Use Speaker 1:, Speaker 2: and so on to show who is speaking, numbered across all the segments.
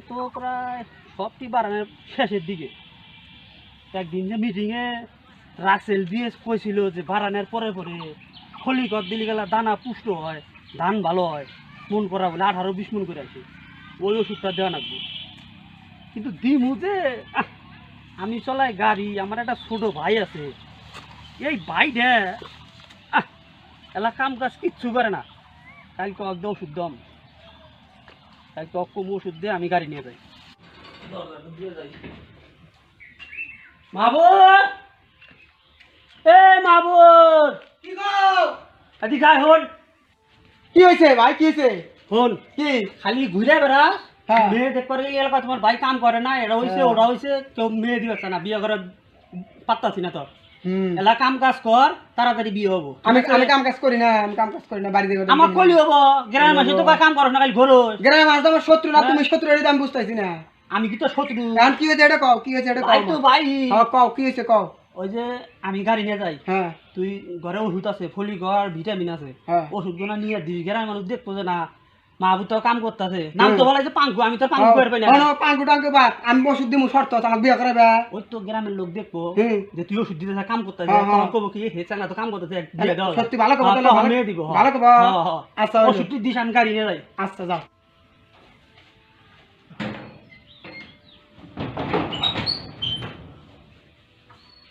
Speaker 1: তো প্রায় সবটি বাড়ানোর শেষের দিকে। একদিন যে মিটিংয়ে রাসেল দিয়ে কইছিল যে বাড়ানোর পরে পরে খলিকত দিলি গেলা দানা পুষ্ট হয় ধান ভালো হয় মন করা বলে আঠারো বিশ মন করে আছে। ওই ওষুধটা দেওয়া লাগবে। কিন্তু দিমু যে আমি চলাই গাড়ি আমার একটা ছোট ভাই আছে। এই ভাইটা আহ, এলা কাম কাজ কিচ্ছু করে না। কালকে একদম ওষুধ দম কালকে অক্ষম ওষুধ দিয়ে আমি গাড়ি নিয়ে যাই। মাবুর! এ মাবুর!
Speaker 2: কি গো
Speaker 1: এদিকে আয় হন।
Speaker 2: কি হয়েছে ভাই কি হয়েছে
Speaker 1: হন
Speaker 2: কি?
Speaker 1: খালি ঘুরে বেড়া
Speaker 2: হ্যাঁ।
Speaker 1: মেয়ে দেখ করে এই এলাকা তোমার ভাই কাম করে না এটা হইছে
Speaker 2: হ্যাঁ।
Speaker 1: ওটা হইছে কেউ মেয়ে দিবে না বিয়ে করে পাত্তাছি না তোর। এলা কাম কাজ কর তাড়াতাড়ি বিয়ে হব।
Speaker 2: আমি আমি কাম কাজ করি না আমি কাম কাজ করি না বাড়ি থেকে
Speaker 1: আমার কলি হব। গ্রামের মাসে তো কাম না খালি ঘোরো
Speaker 2: গ্রামে মাছ আমার শত্রু না
Speaker 1: হ্যাঁ।
Speaker 2: তুমি শত্রু এটা আমি বুঝতেছি না।
Speaker 1: আমি কি তো শত্রু?
Speaker 2: এখন কি হয়েছে এটা কও কি হয়েছে এটা কও
Speaker 1: তো ভাই।
Speaker 2: হ্যাঁ কও কি হয়েছে কও।
Speaker 1: ওই যে আমি গাড়ি নিয়ে যাই।
Speaker 2: হ্যাঁ।
Speaker 1: তুই ঘরে ওষুধ আছে ফলি ঘর ভিটামিন আছে।
Speaker 2: হ্যাঁ।
Speaker 1: ওষুধগুলো নিয়ে দিস গ্রামের মানুষ দেখতো যে না তো কাম করতেছে। নাম তো বলে যে পাঙ্কু আমি তো পাঙ্কু না।
Speaker 2: হ্যাঁ, পাঙ্কু টাঙ্কু বাদ আমি ওষুধ দিমু শর্ত আছে, বিয়ে করাবে
Speaker 1: ওই তো গ্রামের লোক দেখব যে তুই ওষুধ দিতে কাম করতেছে
Speaker 2: হ্যাঁ, হ্যাঁ।
Speaker 1: তখন কবো কি হে চাঙ্গা তো কাম করতেছে বিয়ে দাও
Speaker 2: সত্যি ভালো কথা
Speaker 1: হ্যাঁ,
Speaker 2: তাহলে
Speaker 1: তখন
Speaker 2: ভালো-
Speaker 1: মেয়ে দিব হ্যাঁ।
Speaker 2: ভালো কথা।
Speaker 1: হ্যাঁ, হ্যাঁ।
Speaker 2: আচ্ছা
Speaker 1: ওষুধ দিস আমি গাড়ি নিয়ে যাই।
Speaker 2: আচ্ছা যাও।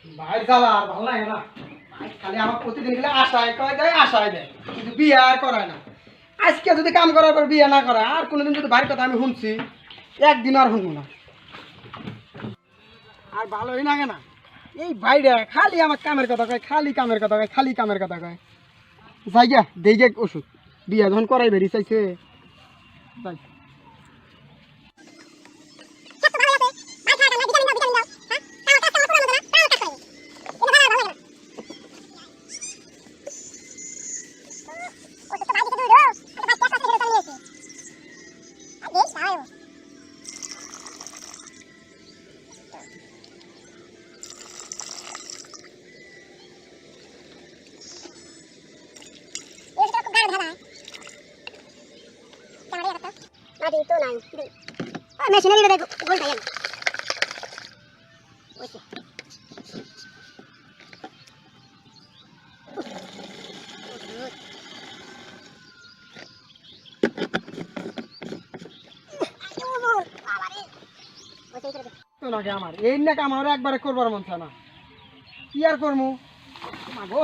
Speaker 2: ভাই জ্বালা ভালো লাগে না। খালি আমার প্রতিদিন গেলে আশায় কয় দেয় আশায় দেয়। কিন্তু বিয়ে আর করায় না। আজকে যদি কাম করার পর বিয়ে না করা, আর কোনোদিন যদি বাড়ির কথা আমি শুনছি, একদিন আর শুনব না। আর ভালোই লাগে না। এই বাইরে খালি আমার কামের কথা কয়, খালি কামের কথা কয়, খালি কামের কথা কয়। যাই গিয়া গে ওষুধ। বিয়া যখন করাই বেরিয়ে চাইছে যাই।
Speaker 3: মেশিনারি দেখো, গোল থাকে
Speaker 2: তো নাকি আমার। এই নাকি আমার একবারে করবার মন চায় না। কি আর করব মাগো,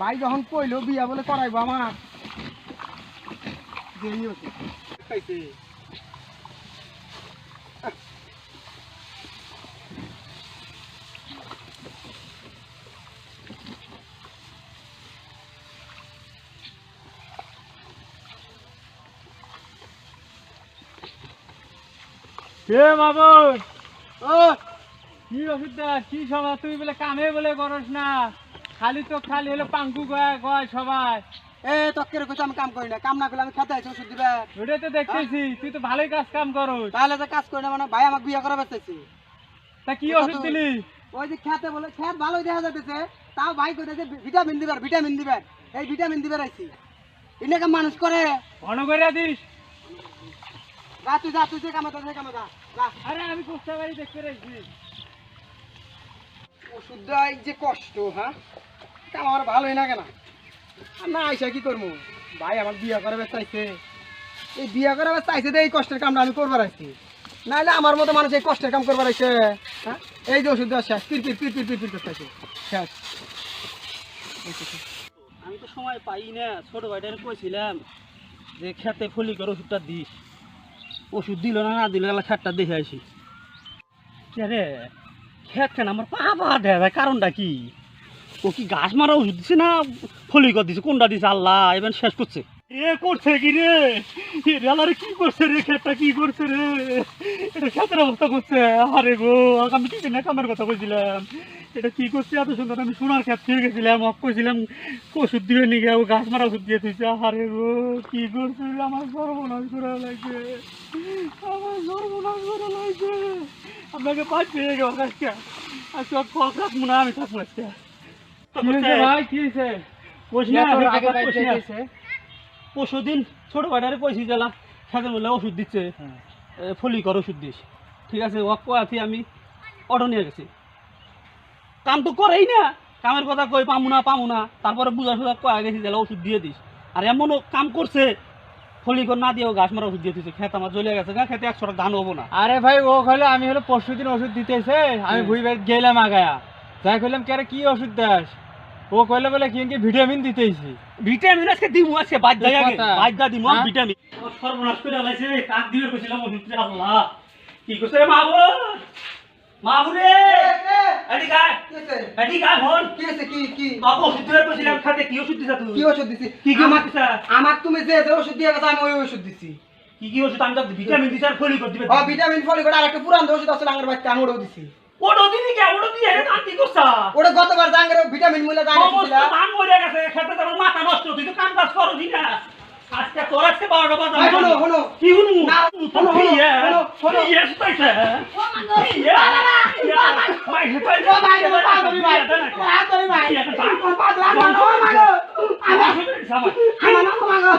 Speaker 2: ভাই যখন কইলো, বিয়া বলে করাইবো আমার। দেরি হচ্ছে। ও
Speaker 1: কি কি তুই বলে কামে বলে করস না। খালি তো খালি হলো পাঙ্কু গয় গয় সবাই
Speaker 2: এ আমি কাম করি না। কাম না করলে আমি খেতে ওষুধ দিবে।
Speaker 1: তো দেখতেছি। তুই তো ভালোই কাজ কাম করস।
Speaker 2: তাহলে যে কাজ করি না মানে ভাই আমাকে বিয়া করাবে চাইছে
Speaker 1: তা কি
Speaker 2: ওটা
Speaker 1: ওষুধ দিলি?
Speaker 2: ওই যে খেতে বলে খেত ভালোই দেখা যাইতেছে। তাও ভাই কইতেছে ভিটামিন দিবার ভিটামিন দিবার এই ভিটামিন দিবার আইছি এনেকে মানুষ করে।
Speaker 1: ঘন করে দিস।
Speaker 2: যা তুই যা তুই যে কামে যা কামে যা যা।
Speaker 1: আরে আমি কুস্তা বাড়ি দেখতে রয়েছি
Speaker 2: ওষুধ দেওয়াই যে কষ্ট হ্যাঁ? তা আমার ভালোই না। আর না আইসা কি করব? ভাই আমার বিয়া করাবে চাইছে এই বিয়া করাবে চাইছে তো এই কষ্টের কামটা আমি করবার নাইলে আমার মতো মানুষ এই কষ্টের কাম করবার আইছে। হ্যাঁ? এই যে ওষুধ দেওয়া শেষ। পির পির পির পির পির পির করতেছে শেষ।
Speaker 1: আমি তো সময় পাই না। ছোট ভাইটারে কইছিলাম যে খেতে ফলি করে ওষুধটা দিস। ওষুধ দিল না না দিল খেতটা দেখে আসি। রে? খেত খেন আমার পা পা দেয় ভাই কারণটা কি? ও কি গাছ মারা ওষুধ দিছে না ফলি কর দিছে কোনটা দিছে? আল্লাহ এবার শেষ করছে। এ করছে কি রে? রেলারে কি করছে রে? খেতটা কি করছে রে? এটা খেতের অবস্থা করছে। আরে গো আমি কি না কামের কথা কইছিলাম? এটা কি করছে? এত সুন্দর আমি সোনার খেত খেয়ে গেছিলাম অক কইছিলাম ওষুধ দিবে নিগে ও গাছ মারা ওষুধ দিয়ে দিয়েছে আরে গো কি করছে আমার সর্বনাশ করা লাগছে। আমার সর্বনাশ করা লাগছে। আপনাকে পাঁচ পেয়ে গেল আজকে আজকে কল রাখব না আমি থাকব আজকে। ভাই? কি হয়েছে? পরশু দিন ছোট ভাইটারে কইছি গেলাম খেতে বললে ওষুধ দিচ্ছে। এ, ফলিকর ওষুধ দিস। ঠিক আছে ওক কোয়াছি আমি অটো নিয়ে গেছি। কাম তো করেই না। কামের কথা কই পামু না পামু না। তারপরে বুঝা সুঝা কয়া গেছি তাহলে ওষুধ দিয়ে দিস। আর এমনও কাম করছে ফলিকর না দিয়েও গাছ মারা ওষুধ দিয়ে দিছে। খেত আমার জ্বলে গেছে না খেতে একশো ধান হব না।
Speaker 3: আরে ভাই ও হলে আমি হলো পরশু দিন ওষুধ দিতেছে। আমি
Speaker 1: হুম।
Speaker 3: ভুই গেলাম আগায়া। যাই কইলাম কে কি ওষুধ দাস? ও কইলে বলে কি কি ভিটামিন দিতেছি
Speaker 1: ভিটামিন আজকে দিমু আজকে বাদ যায় আগে বাদ দা দিমু
Speaker 3: হ্যাঁ?
Speaker 1: ভিটামিন। ও সর্বনাশ করে লাইছে কাক দিবে কইছিলাম ওষুধ রে আল্লাহ। কি কইছে রে আয়। এদিকে আয় ফোন
Speaker 2: কি কি কি?
Speaker 1: বাবু কইছিলাম খাতে কি ওষুধ দিছা তুই?
Speaker 2: কি ওষুধ দিছি?
Speaker 1: কি কি
Speaker 2: আমার আমার তুমি যে যে ওষুধ দিয়ে গেছো আমি ওই ওষুধ দিছি।
Speaker 1: কি কি ওষুধ? আমি তো ভিটামিন দিছি আর ফলিক দিবে।
Speaker 2: ও ভিটামিন ফলিক আর একটা পুরান ওষুধ আছে আমার বাচ্চা আমি ওটাও দিছি।
Speaker 1: ওটো দিবি কে? ওটো দিয়ে কাম কি করছা
Speaker 2: ওটা গতবার জাঙ্গের ভিটামিন জাঙ্গের
Speaker 1: সমস্ত
Speaker 2: দিছিলা
Speaker 1: ধান মরে গেছে খেতে তোমার মাথা নষ্ট তুই তো কাম কাজ করবি না আজকে তোর আজকে বারোটা বাজে
Speaker 2: ভাই, শোনো, শোনো।
Speaker 1: কি হুনু
Speaker 2: না, শোনো, শোনো, শোনো, শোনো।
Speaker 1: ইয়েস পাইছে ইয়ে মাইছে পাইছে
Speaker 2: ও ভাই, ও পাগলি ভাই, ও পাগলি ভাই। ও পাগলা, আমার, ও মাগো, আমার, আমার, ও মাগো।